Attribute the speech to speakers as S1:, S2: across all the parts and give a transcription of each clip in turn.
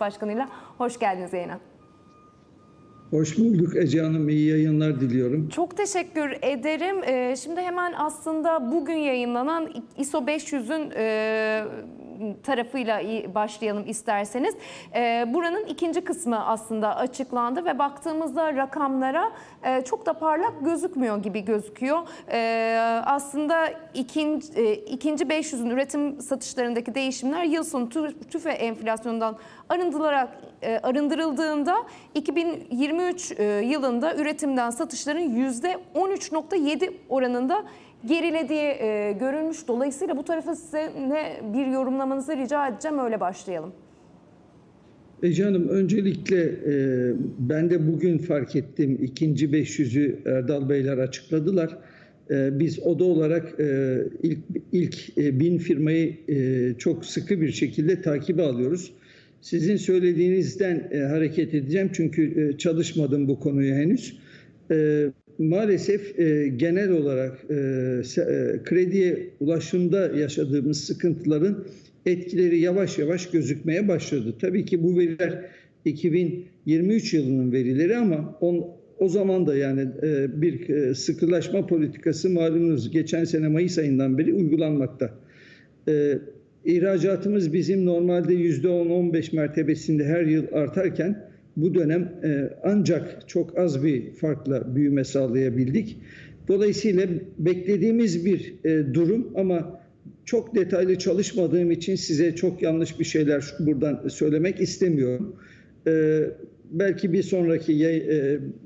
S1: Meclis Başkanı'yla. Hoş geldiniz yayına.
S2: Hoş bulduk Ece Hanım. İyi yayınlar diliyorum.
S1: Çok teşekkür ederim. Ee, Şimdi hemen aslında bugün yayınlanan ISO 500'ün e, tarafıyla başlayalım isterseniz. Ee, Buranın ikinci kısmı aslında açıklandı ve baktığımızda rakamlara e, çok da parlak gözükmüyor gibi gözüküyor. Ee, Aslında ikinci, e, ikinci 500'ün üretim satışlarındaki değişimler yıl sonu tü- tüfe enflasyondan arındırarak e, arındırıldığında 2023 e, yılında üretimden satışların %13.7 oranında gerilediği e, görülmüş. Dolayısıyla bu tarafa size ne bir yorumlamanızı rica edeceğim öyle başlayalım.
S2: Ece Hanım öncelikle e, ben de bugün fark ettim. ikinci 500'ü Erdal Beyler açıkladılar. E, biz oda olarak e, ilk ilk e, bin firmayı e, çok sıkı bir şekilde takibe alıyoruz. Sizin söylediğinizden e, hareket edeceğim çünkü e, çalışmadım bu konuyu henüz. E, maalesef e, genel olarak e, e, krediye ulaşımda yaşadığımız sıkıntıların etkileri yavaş yavaş gözükmeye başladı. Tabii ki bu veriler 2023 yılının verileri ama on, o zaman da yani e, bir e, sıkılaşma politikası malumunuz geçen sene Mayıs ayından beri uygulanmakta. E, ihracatımız bizim normalde %10-15 mertebesinde her yıl artarken bu dönem e, ancak çok az bir farkla büyüme sağlayabildik. Dolayısıyla beklediğimiz bir e, durum ama çok detaylı çalışmadığım için size çok yanlış bir şeyler buradan söylemek istemiyorum. E, belki bir sonraki yay,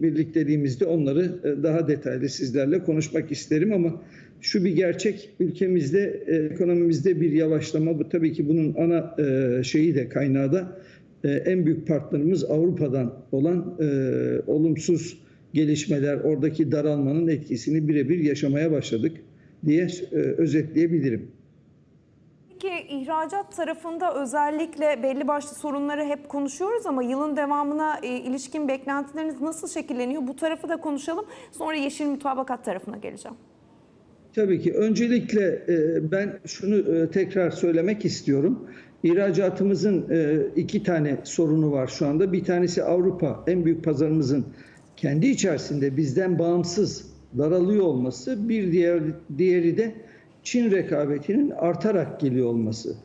S2: birlikteliğimizde onları daha detaylı sizlerle konuşmak isterim ama şu bir gerçek ülkemizde ekonomimizde bir yavaşlama bu tabii ki bunun ana şeyi de kaynağı da e, en büyük partnerimiz Avrupa'dan olan e, olumsuz gelişmeler oradaki daralmanın etkisini birebir yaşamaya başladık diye e, özetleyebilirim.
S1: Peki ihracat tarafında özellikle belli başlı sorunları hep konuşuyoruz ama yılın devamına e, ilişkin beklentileriniz nasıl şekilleniyor? Bu tarafı da konuşalım. Sonra yeşil mutabakat tarafına geleceğim.
S2: Tabii ki. Öncelikle e, ben şunu e, tekrar söylemek istiyorum. İhracatımızın e, iki tane sorunu var şu anda. Bir tanesi Avrupa, en büyük pazarımızın kendi içerisinde bizden bağımsız daralıyor olması. Bir diğer diğeri de Çin rekabetinin artarak geliyor olması.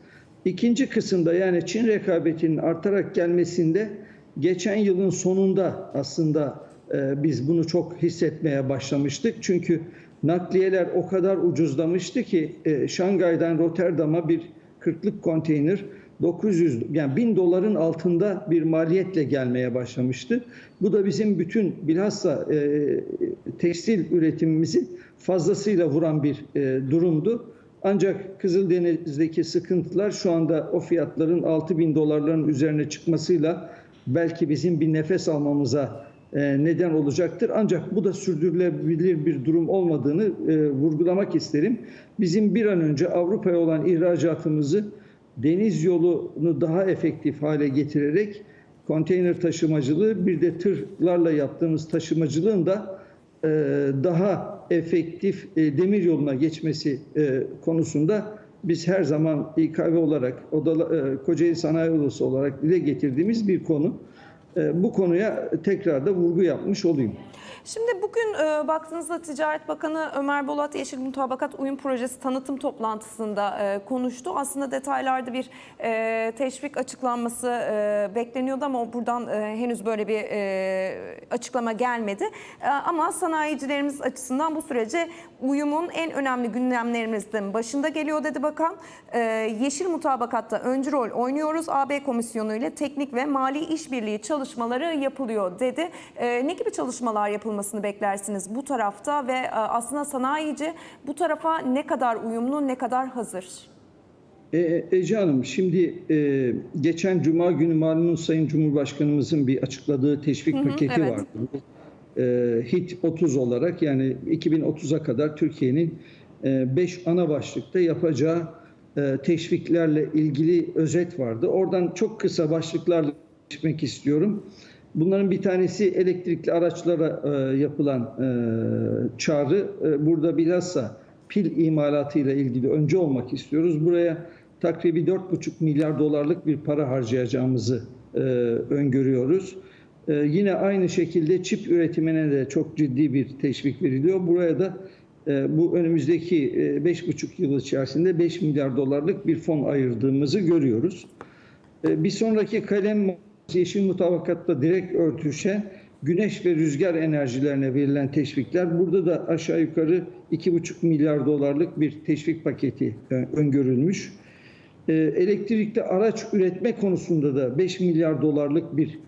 S2: İkinci kısımda yani Çin rekabetinin artarak gelmesinde geçen yılın sonunda aslında e, biz bunu çok hissetmeye başlamıştık. Çünkü nakliyeler o kadar ucuzlamıştı ki e, Şangay'dan Rotterdam'a bir kırklık konteyner 900 yani 1000 doların altında bir maliyetle gelmeye başlamıştı. Bu da bizim bütün bilhassa e, tekstil üretimimizi fazlasıyla vuran bir e, durumdu. Ancak Kızıldeniz'deki sıkıntılar şu anda o fiyatların 6000 dolarların üzerine çıkmasıyla belki bizim bir nefes almamıza neden olacaktır. Ancak bu da sürdürülebilir bir durum olmadığını e, vurgulamak isterim. Bizim bir an önce Avrupa'ya olan ihracatımızı deniz yolunu daha efektif hale getirerek konteyner taşımacılığı bir de tırlarla yaptığımız taşımacılığın da e, daha efektif e, demir yoluna geçmesi e, konusunda biz her zaman İKV olarak e, Kocaeli Sanayi Odası olarak dile getirdiğimiz bir konu. E, bu konuya tekrar da vurgu yapmış olayım.
S1: Şimdi bugün e, baktığınızda Ticaret Bakanı Ömer Bolat Yeşil Mutabakat Uyum Projesi tanıtım toplantısında e, konuştu. Aslında detaylarda bir e, teşvik açıklanması e, bekleniyordu ama buradan e, henüz böyle bir e, açıklama gelmedi. E, ama sanayicilerimiz açısından bu sürece uyumun en önemli gündemlerimizden başında geliyor dedi bakan. E, Yeşil Mutabakat'ta öncü rol oynuyoruz. AB Komisyonu ile teknik ve mali işbirliği çalışmaları yapılıyor dedi. E, ne gibi çalışmalar yapılmasını beklersiniz bu tarafta ve e, aslında sanayici bu tarafa ne kadar uyumlu, ne kadar hazır?
S2: E, Ece Hanım şimdi e, geçen Cuma günü malumunuz Sayın Cumhurbaşkanımızın bir açıkladığı teşvik
S1: Hı hı,
S2: paketi
S1: evet.
S2: vardı. E, HIT 30 olarak yani 2030'a kadar Türkiye'nin 5 ana başlıkta yapacağı e, teşviklerle ilgili özet vardı. Oradan çok kısa başlıklarla geçmek istiyorum. Bunların bir tanesi elektrikli araçlara e, yapılan e, çağrı. E, burada bilhassa pil imalatıyla ilgili önce olmak istiyoruz. Buraya takribi 4,5 milyar dolarlık bir para harcayacağımızı e, öngörüyoruz. E, yine aynı şekilde çip üretimine de çok ciddi bir teşvik veriliyor. Buraya da e, bu önümüzdeki e, 5,5 yıl içerisinde 5 milyar dolarlık bir fon ayırdığımızı görüyoruz. E, Bir sonraki kalem yeşil mutabakatla direkt örtüşen güneş ve rüzgar enerjilerine verilen teşvikler. Burada da aşağı yukarı 2,5 milyar dolarlık bir teşvik paketi öngörülmüş. E, Elektrikli araç üretme konusunda da 5 milyar dolarlık bir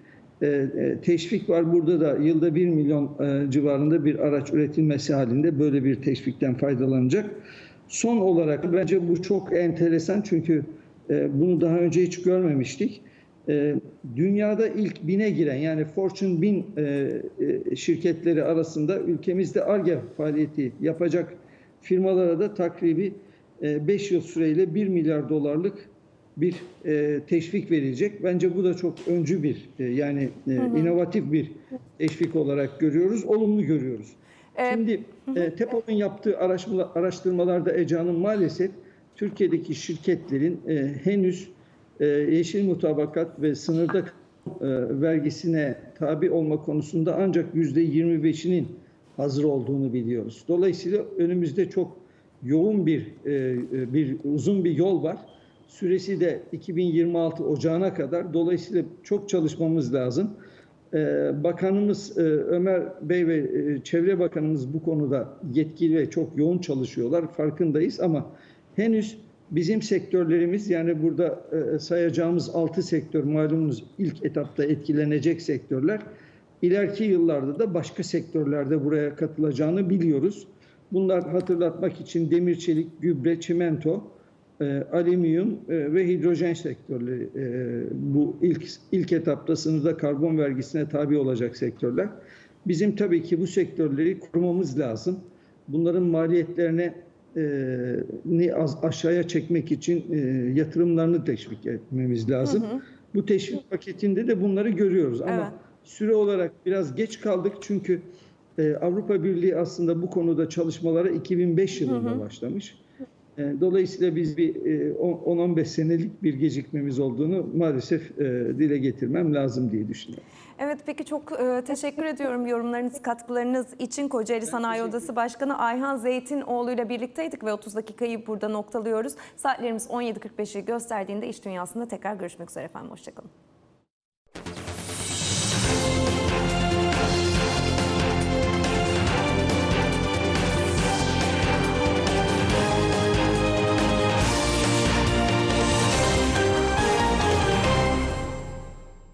S2: e, e, teşvik var. Burada da yılda 1 milyon e, civarında bir araç üretilmesi halinde böyle bir teşvikten faydalanacak. Son olarak bence bu çok enteresan çünkü bunu daha önce hiç görmemiştik. E, Dünyada ilk bine giren yani Fortune 1000 e, e, şirketleri arasında ülkemizde ARGE faaliyeti yapacak firmalara da takribi 5 yıl süreyle 1 milyar dolarlık bir e, teşvik verilecek. Bence bu da çok öncü bir e, yani e, inovatif bir teşvik olarak görüyoruz. Olumlu görüyoruz.
S1: Ee,
S2: Şimdi e, TEPO'nun yaptığı araştırma- araştırmalarda ECA'nın maalesef Türkiye'deki şirketlerin e, henüz e, yeşil mutabakat ve sınırda e, vergisine tabi olma konusunda ancak yüzde 25'inin hazır olduğunu biliyoruz. Dolayısıyla önümüzde çok yoğun bir e, bir uzun bir yol var. Süresi de 2026 Ocağı'na kadar. Dolayısıyla çok çalışmamız lazım. Bakanımız Ömer Bey ve Çevre Bakanımız bu konuda yetkili ve çok yoğun çalışıyorlar. Farkındayız ama henüz bizim sektörlerimiz yani burada e, sayacağımız 6 sektör malumunuz ilk etapta etkilenecek sektörler. İleriki yıllarda da başka sektörlerde buraya katılacağını biliyoruz. Bunlar hatırlatmak için demir, çelik, gübre, çimento, e, alüminyum e, ve hidrojen sektörleri bu ilk ilk etapta sınırda karbon vergisine tabi olacak sektörler. Bizim tabii ki bu sektörleri korumamız lazım. Bunların maliyetlerine ni az aşağıya çekmek için e, yatırımlarını teşvik etmemiz lazım. Bu teşvik paketinde de bunları görüyoruz ama
S1: Evet.
S2: süre olarak biraz geç kaldık çünkü e, Avrupa Birliği aslında bu konuda çalışmalara 2005 yılında başlamış. E, Dolayısıyla biz bir e, 10-15 senelik bir gecikmemiz olduğunu maalesef e, dile getirmem lazım diye düşünüyorum.
S1: Evet peki çok e, teşekkür ediyorum yorumlarınız, katkılarınız için. Kocaeli Sanayi Odası Başkanı Ayhan Zeytinoğlu ile birlikteydik ve 30 dakikayı burada noktalıyoruz. Saatlerimiz 17.45'i gösterdiğinde iş dünyasında tekrar görüşmek üzere efendim. Hoşçakalın.